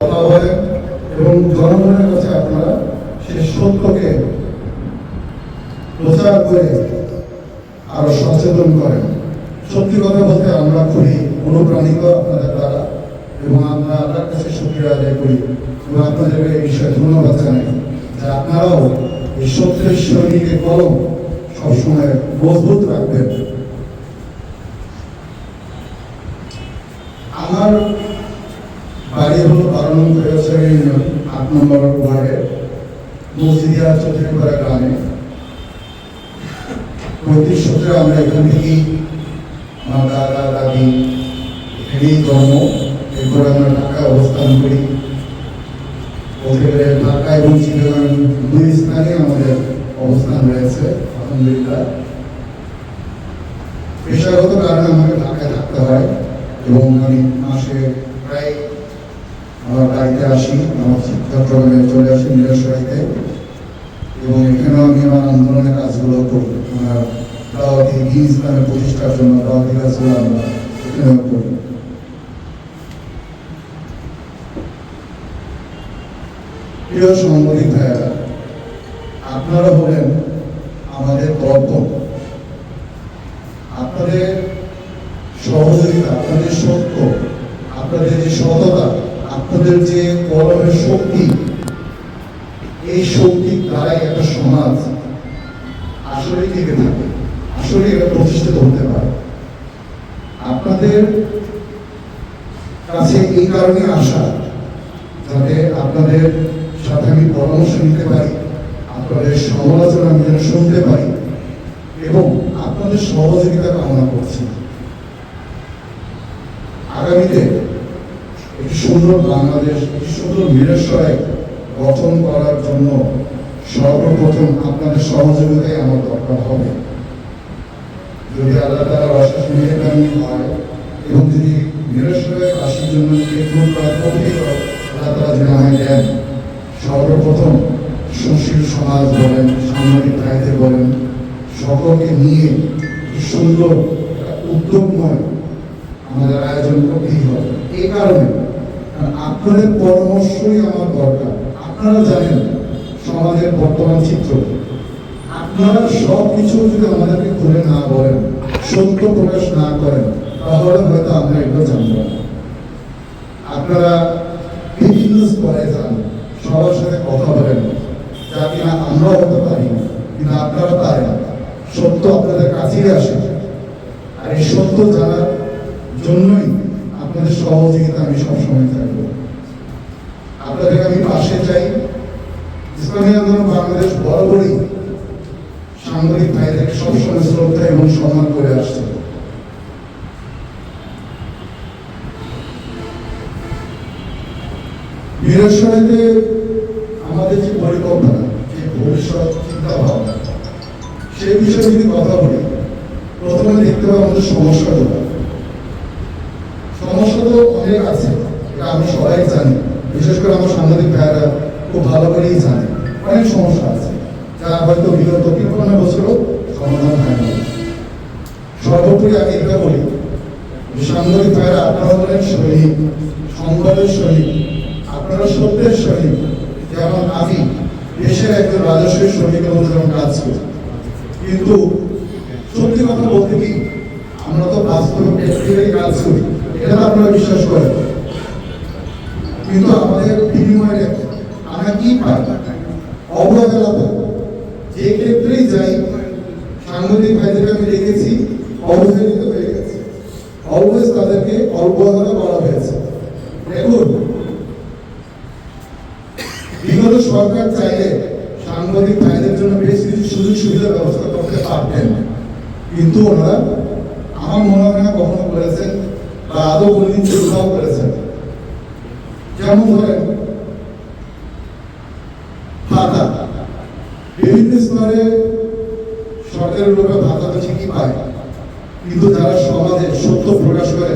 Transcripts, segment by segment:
কথা বলেন এবং জনগণের কাছে আপনারা সেই সত্যকে প্রচার করে আরও সচেতন করেন। সত্যি কথা বলতে আমরা খুবই অনুপ্রাণিত আপনাদের দ্বারা এবং আমরা আপনার কাছে শুক্রিয়া আদায় করি এবং আপনাদেরকে এই বিষয়ে ধন্যবাদ জানাই যে আপনারাও এই সত্যের শৈলীকে কলম সবসময় মজবুত রাখবেন। আমার ব্যবসায়ী ইউনিয়ন আট নম্বর ওয়ার্ডের মসজিদিয়া চৌধুরীপাড়া গ্রামে পঁয়ত্রিশ সূত্রে আমরা এখান থেকেই আমার দাদা দাদি এখানেই জন্ম। এরপরে আমরা ঢাকায় অবস্থান করি। বলতে ঢাকা এবং চিটাগাং দুই স্থানে আমাদের অবস্থান রয়েছে, আলহামদুলিল্লাহ। পেশাগত কারণে আমাকে ঢাকায় থাকতে হয় এবং আমি মাসে প্রায় আমার বাড়িতে আসি, আমার চট্টগ্রামে চলে আসি নিরাশবাড়িতে এবং এখানেও আমি আমার আন্দোলনের কাজগুলো করি। আমার দাওয়াতি দিন ইসলামের প্রতিষ্ঠার জন্য দাওয়াতি কাজগুলো আমরা এখানেও করি। প্রিয় সাংবাদিক ভাইয়েরা, আপনারা হলেন আমাদের দর্পণ আপনাদের সহযোগিতা, আপনাদের সত্য, আপনাদের যে সততা আপনাদের যে কলমের শক্তি, এই শক্তির দ্বারাই একটা সমাজ আসলে টিকে থাকে, আসলে এটা প্রতিষ্ঠিত হতে পারে। আপনাদের কাছে এই কারণে আসা যাতে আপনাদের সাথে আমি পরামর্শ নিতে পারি, আপনাদের সমালোচনা আমি যেন শুনতে পারি এবং আপনাদের সহযোগিতা কামনা করছি। আগামীতে সুন্দর বাংলাদেশ সুন্দর নিরস্বয় গঠন করার জন্য সর্বপ্রথম আপনাদের সহযোগিতাই আমার দরকার হবে। যদি আল্লাহ তারা অশেষ মেহরবানি হয় এবং যদি নিরস্বয় আসির জন্য একটু প্রাথমিক আল্লাহ তারা যদি আমায় দেন। সর্বপ্রথম সুশীল সমাজ বলেন, সাংবাদিক ভাইদের বলেন, সকলকে নিয়ে সুন্দর উদ্যোগময় আমাদের আয়োজন করতেই হবে। এই কারণ আপনাদের পরামর্শই আমার দরকার। আপনারা জানেন সমাজের বর্তমান চিত্র। আপনারা সব কিছু যদি আমাদেরকে খুলে না বলেন, সত্য প্রকাশ না করেন, তাহলে হয়তো আমরা এগুলো জানব না। আপনারা বিভিন্ন স্তরে যান, সবার সাথে কথা বলেন, যা কিনা আমরাও হতে পারি না কিন্তু আপনারা পারেন সত্য আপনাদের কাছেই আসে। আর এই সত্য জানার জন্যই আপনাদের সহযোগিতা আমি সবসময় থাকব। আপনাদের আমি পাশে চাই। ইসলামী আন্দোলন বাংলাদেশ বরাবরই সাংবাদিক ভাইদেরকে সবসময় শ্রদ্ধা এবং সম্মান করে আসছে। নিরসনাতে আমাদের যে পরিকল্পনা, যে ভবিষ্যৎ চিন্তা ভাবনা, সেই বিষয়ে যদি কথা বলি, প্রথমে দেখতে হবে আমাদের সমস্যাগুলো সমস্যা তো অনেক আছে এটা আমি সবাই জানি বিশেষ করে আমার সাংবাদিক ভাইয়েরা খুব ভালো করেই জানে অনেক সমস্যা আছে যা হয়তো বিগত তিপ্পান্ন বছরও সমাধান হয় না সর্বোপরি আমি এটা বলি যে সাংবাদিক ভাইয়েরা শহীদ সংবাদের শহীদ, আপনারা সত্যের শহীদ যেমন আমি দেশের একজন রাজস্বের মধ্যে যেমন কাজ করি। কিন্তু সত্যি কথা বলতে কি, আমরা তো বাস্তবে কাজ করি, এটা আপনারা বিশ্বাস করেন। কিন্তু আমাদের বিনিময়ে আমরা কি পাই? অবহেলা পাই যে ক্ষেত্রেই যাই, সাংবাদিক ভাইদেরকে আমি দেখেছি, অবহেলিত হয়ে অলওয়েজ তাদেরকে অবহেলা করা হয়েছে। দেখুন, বিগত সরকার চাইলে সাংবাদিক ভাইদের জন্য বেশ কিছু সুযোগ সুবিধার ব্যবস্থা করতে পারতেন, কিন্তু ওনারা আমার মনে হয় না কখনো করেছেন বা আদৌ কোনদিন চিন্তাও করেছেন। যেমন ধরেন বিভিন্ন স্তরে সরকারের লোকের কিন্তু যারা সমাজে সত্য প্রকাশ করে,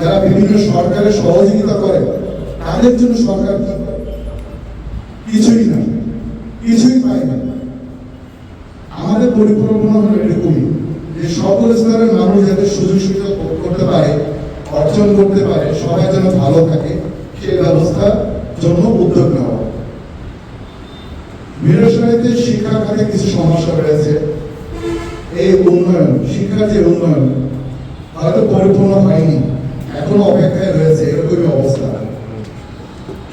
যারা বিভিন্ন সরকারের সহযোগিতা করে, তাদের জন্য সরকার কি? কিছুই না। কিছুই পায় না। আমাদের পরিকল্পনা হলো এরকমই, যে সকল স্তরের মানুষ যাতে সুযোগ সুবিধা করতে পারে, অর্জন করতে পারে, সবাই যেন ভালো থাকে, সেই ব্যবস্থা জন্য উদ্যোগ নেওয়া। মিরসরাইতে শিক্ষা খাতে কিছু সমস্যা রয়েছে। এই উন্নয়ন, শিক্ষার যে উন্নয়ন হয়তো পরিপূর্ণ হয়নি, এখনও অপেক্ষায় রয়েছে, এরকমই অবস্থা।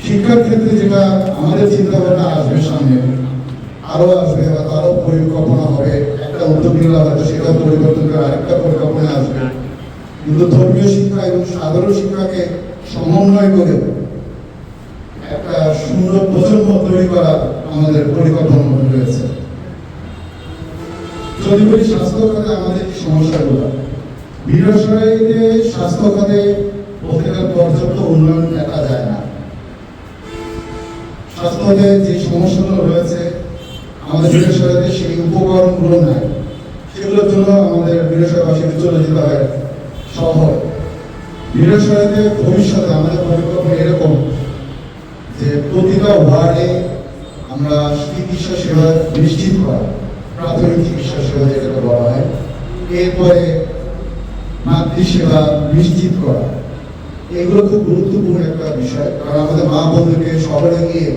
শিক্ষার ক্ষেত্রে যেটা আমাদের চিন্তা ভাবনা আসবে সামনে আরও আসবে বা তারও পরিকল্পনা হবে, একটা উদ্যোগ নিলে হয়তো সেটা পরিবর্তন করে আরেকটা পরিকল্পনা আসবে। কিন্তু ধর্মীয় শিক্ষা এবং সাধারণ শিক্ষাকে সমন্বয় করে একটা সুন্দর প্রজন্ম তৈরি করা আমাদের পরিকল্পনার মধ্যে রয়েছে। বলি স্বাস্থ্য খাতে আমাদের সমস্যাগুলো বীরসরাইতে স্বাস্থ্য খাতে বলতে পর্যাপ্ত উন্নয়ন দেখা যায় না। স্বাস্থ্যতে যে সমস্যাগুলো রয়েছে, আমাদের বীরসরাইতে সেই উপকরণগুলো নাই। সেগুলোর জন্য আমাদের বীরসরাইবাসীকে চলে যেতে হয় শহর বীরসরাইতে ভবিষ্যতে আমাদের পরিকল্পনা এরকম যে প্রতিটা ওয়ার্ডে আমরা চিকিৎসা সেবা নিশ্চিত করা। প্রাথমিক চিকিৎসা সেবা যেটাকে বলা হয় এরপরে মাতৃ সেবা নিশ্চিত করা। এগুলো খুব গুরুত্বপূর্ণ একটা বিষয়। কারণ আমাদের মা বোনদেরকে শহরে গিয়ে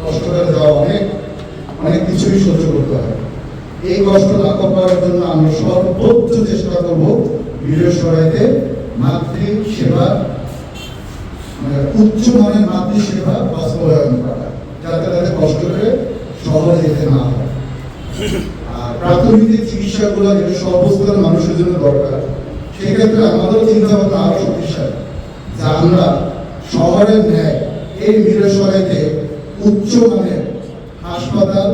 কষ্ট করে যাওয়া অনেক অনেক কিছুই সহ্য করতে হয়। এই কষ্ট লাঘব করার জন্য আমরা সর্বোচ্চ চেষ্টা করব ভিডিও সরাইতে মাতৃ সেবা মানে উচ্চ মানের মাতৃ সেবা বাস্তবায়ন করা, যাতে তাদের কষ্ট করে শহরে যেতে না হয়। প্রাথমিক যে চিকিৎসাগুলো যেটা সর্বস্তরের মানুষের জন্য দরকার, সেক্ষেত্রে আমাদের চিন্তা ভাবনা আরও শক্তিশালী। যে আমরা শহরের ন্যায় এই মিরসরাইতে উচ্চ মানের হাসপাতাল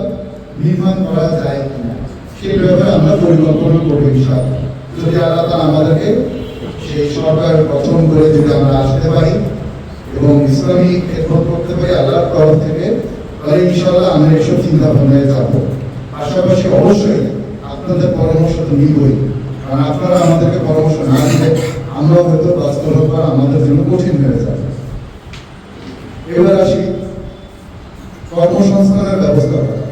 নির্মাণ করা যায় কিনা সেই ব্যাপারে আমরা পরিকল্পনা করব ইনশাআল্লাহ। যদি আল্লাহ তাআলা আমাদেরকে সেই সরকার গঠন করে যদি আমরা আসতে পারি এবং ইসলামী খেদমত করতে পারি, আল্লাহর তরফ থেকে, তাহলে ইনশাআল্লাহ আমরা এসব চিন্তা ভাবনায় যাব। পাশাপাশি অবশ্যই আপনাদের পরামর্শ তো নিবই। কারণ আপনারা আমাদেরকে পরামর্শ না দিলে আমরা হয়তো বাস্তব আমাদের জন্য কঠিন হয়ে যাবে। এবার আসি কর্মসংস্থানের ব্যবস্থা করা।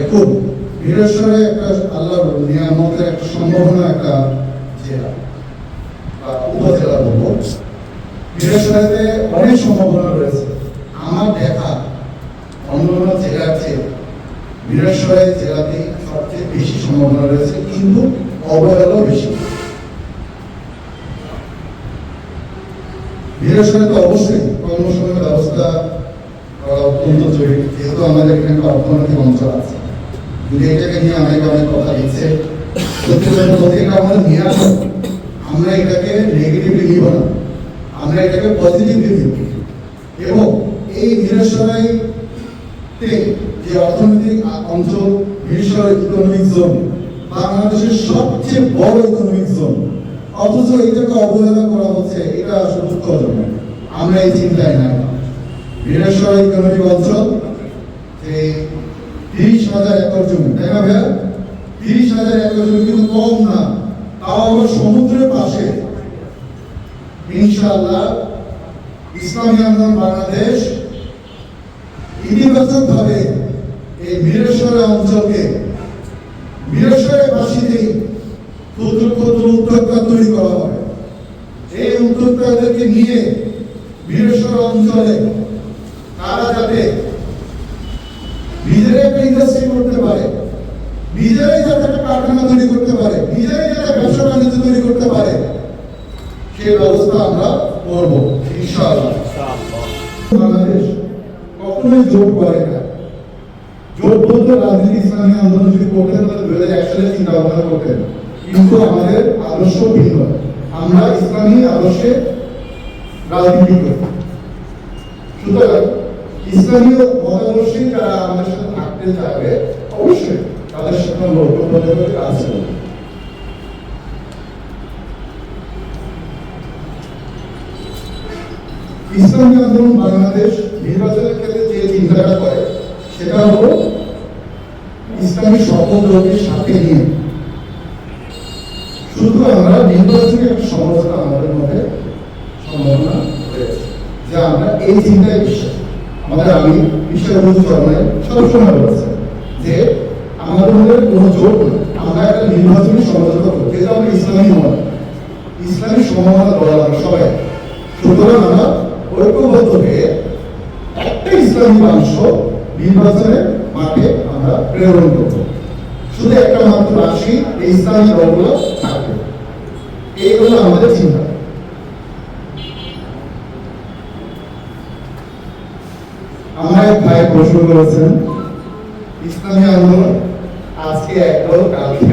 একটা নিয়ামতের একটা সম্ভাবনা একটা জেলা বা উপজেলা অনেক সম্ভাবনা রয়েছে। আমার দেখা অন্য অন্য জেলার চেয়ে বীরেশ্বরাই জেলাতে সবচেয়ে বেশি সম্ভাবনা রয়েছে, কিন্তু অবহেলাও বেশি। বীরেশ্বরে তো অবশ্যই কর্মসংস্থানের ব্যবস্থা করা অত্যন্ত জরুরি, যেহেতু আমাদের এখানে একটা অর্থনৈতিক অঞ্চল আছে। যদি এটাকে নিয়ে অনেক অনেক কথা এটা আমাদের নিয়ে আসা আমরা এটাকে নেগেটিভলি নিব না। আমরা এটাকে পজিটিভলি নিব। এবং এই বীরেশ্বরাই যে অর্থনৈতিক অঞ্চল ইকোনমিক জোন বাংলাদেশের সবচেয়ে বড় ইকোনমিক জোন অথচ এটাকে অবহেলা করা হচ্ছে, এটা দুঃখজনক। আমরা এই চিন্তায় ইকোনমিক অঞ্চল, যে তিরিশ হাজার একর জমি, তাই না ভাইয়া? তিরিশ হাজার একর জমি কিন্তু কম না, তাও আবার সমুদ্রের পাশে। ইনশাআল্লাহ, ইসলামী আন্দোলন বাংলাদেশ ইতিবাচক ভাবে এই বীরেশ্বর অঞ্চলকে বীরেশ্বরের বাসীতেই ক্ষুদ্র ক্ষুদ্র উদ্যোক্তা তৈরি করা হবে। এই উদ্যোক্তাদেরকে নিয়ে বীরেশ্বর অঞ্চলে তারা যাতে নিজেরাই একটা ইন্ডাস্ট্রি করতে পারে নিজেরাই যাতে একটা কারখানা তৈরি করতে পারে নিজেরাই যাতে ব্যবসা বাণিজ্য তৈরি করতে পারে সেই ব্যবস্থা আমরা করব ইনশাআল্লাহ। বাংলাদেশ কখনোই জোট করে না। জোট বলতে রাজনীতি ইসলামী আন্দোলন যদি করতেন তাহলে দু হাজার এক সালে চিন্তা ভাবনা করতেন কিন্তু আমাদের আদর্শ ভিন্ন। আমরা ইসলামী আদর্শে রাজনীতি করি। সুতরাং ইসলামীয় মতাদর্শী যারা আমাদের সাথে থাকতে চাবে অবশ্যই তাদের সাথে ঐক্যবদ্ধভাবে কাজ করব। ইসলামী আন্দোলন বাংলাদেশ নির্বাচনের ক্ষেত্রে চিন্তাটা করে, সেটা হলো ইসলামী শপথকে সাথে নিয়ে। শুধু আমরা নির্বাচনের একটা সমালোচনা আমাদের মধ্যে সম্ভাবনা রয়েছে, যে আমরা এই চিন্তায় বিশ্বাস। আমাদের আমি বিশ্বাস চরণে সবসময় বলেছে যে আমাদের মধ্যে কোনো জোট নেই। আমরা একটা নির্বাচনী সমালোচনা করব যেটা আমরা ইসলামী নয়। ইসলামী বলা আমরা সবাই সুতরাং আমরা ইসলামী অংশ নির্বাচনের মাঠে আমরা প্রেরণ করব। শুধু একটা মাত্র রাশি, এই ইসলামী দলগুলো থাকবে। এই হলো আমাদের চিন্তা। আমার এক ভাই প্রশ্ন করেছেন, ইসলামী আন্দোলন আজকে একদল কালকে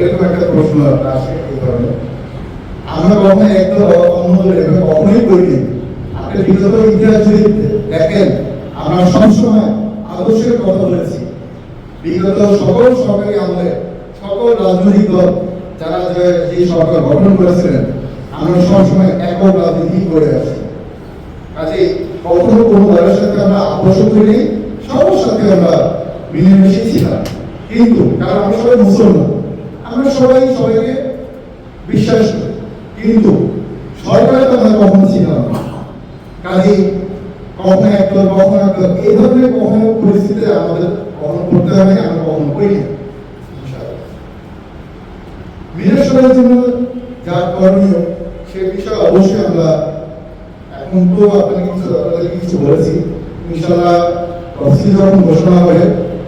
এরকম একটা প্রশ্ন আসে এই ধরনের। আমরা কখনো একদল অন্যদল এভাবে কখনোই করিনি। আপনি বিগত ইতিহাস যদি দেখেন আমরা সবসময় আদর্শের কথা বলেছি। বিগত সকল সরকারি আমলে, সকল রাজনৈতিক দল, যারা যে যে সরকার গঠন করেছিলেন, আমরা সবসময় একক রাজনীতি করে আসছি কাজে কখনো কোনো দলের সাথে আমরা আপোষ করি সবার সাথে আমরা মিলেমিশে ছিলাম। কিন্তু কারণ আমরা সবাই মুসলমান, আমরা সবাই সবাইকে বিশ্বাস করি। কিন্তু সরকারে তো আমরা কখনো ছিলাম কাজে কখনো একদল কখনো একদল এই ধরনের কখনো পরিস্থিতি আমাদের কখনো করতে হবে, আমরা কখনো করি না। বীরেশ্বরের জন্য যা করণীয় সে বিষয়ে অবশ্যই আমরা এখন তো আপনাকে কিছু আপনাদেরকে কিছু বলেছি ইনশাল্লাহ তফসিল যখন ঘোষণা হবে,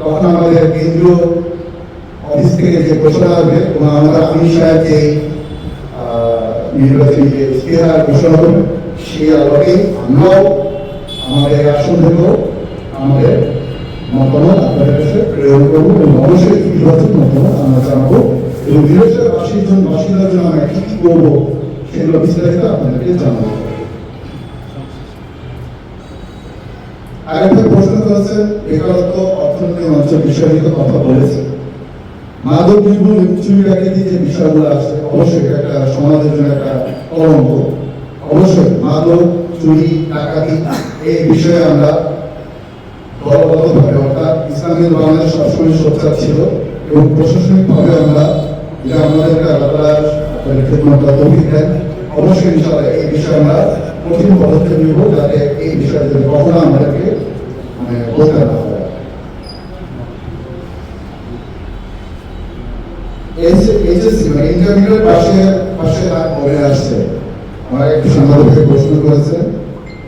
তখন আমাদের কেন্দ্রীয় অফিস থেকে যে ঘোষণা হবে এবং আমাদের আমির সাহেব যে নির্বাচনী যে ইশতেহার ঘোষণা করবে, সেই আলোকে আমরাও আমাদের থেকেও আমাদের মতামত আপনাদের কাছে প্রেরণ করব এবং অবশ্যই ইতিবাচক মতামত আমরা জানাব এবং বিদেশের বাসীর জন্য বাসিন্দার জন্য আমরা কি কি করব সেগুলো বিস্তারিত আপনাদেরকে জানাব। আরেকটা প্রশ্ন করেছেন, বেকারত্ব অর্থনৈতিক অঞ্চল বিষয় নিয়ে কথা বলেছি। মাদক নির্মূল এবং চুরি ডাকাতি যে বিষয়গুলো আছে, অবশ্যই একটা সমাজের জন্য একটা কলঙ্ক। অবশ্যই মাদক চুরি, ডাকাতি এই বিষয়ে আমরা দলগতভাবে অর্থাৎ ইসলামী বাংলাদেশ সবসময় সোচ্চার ছিল এবং প্রশাসনিকভাবে আমরা যে আমাদেরকে আল্লাহ আপনাদের খেদমত তৌফিক দেন। অবশ্যই ইনশাআল্লাহ এই বিষয়ে আমরা কঠিন পদক্ষেপ নিব যাতে এই বিষয়ে যাতে কখনো আমাদেরকে মানে বলতে না হয়। এইচএসসি মানে পাশে পাশে তার আসছে। আমার একটু সাংবাদিক প্রশ্ন করেছে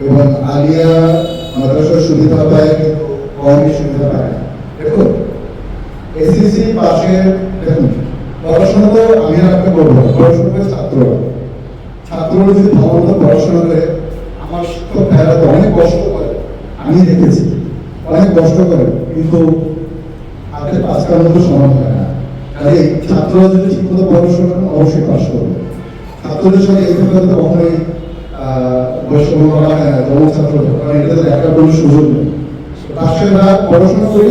এবং আলিয়া মাদ্রাসার সুবিধা পায় কমই সুবিধা পায় না। দেখুন এসএসসি পাশে দেখুন, পড়াশোনা তো আমি আর আপনি করব পড়াশোনা করে ছাত্র ছাত্ররা যদি ভালো মতো পড়াশোনা করে, আমার শিক্ষক ভাইরা তো অনেক কষ্ট করে, আমি দেখেছি, অনেক কষ্ট করে, কিন্তু হাতে পাঁচটার মতো সময় হয় না। কাজে ছাত্ররা যদি ঠিক মতো পড়াশোনা অবশ্যই পাশ করবে। ছাত্রদের সঙ্গে এই তো কখনোই বৈষম্য করা হয়। না যেমন ছাত্র কারণ এটা একটা পাশের পড়াশোনা করি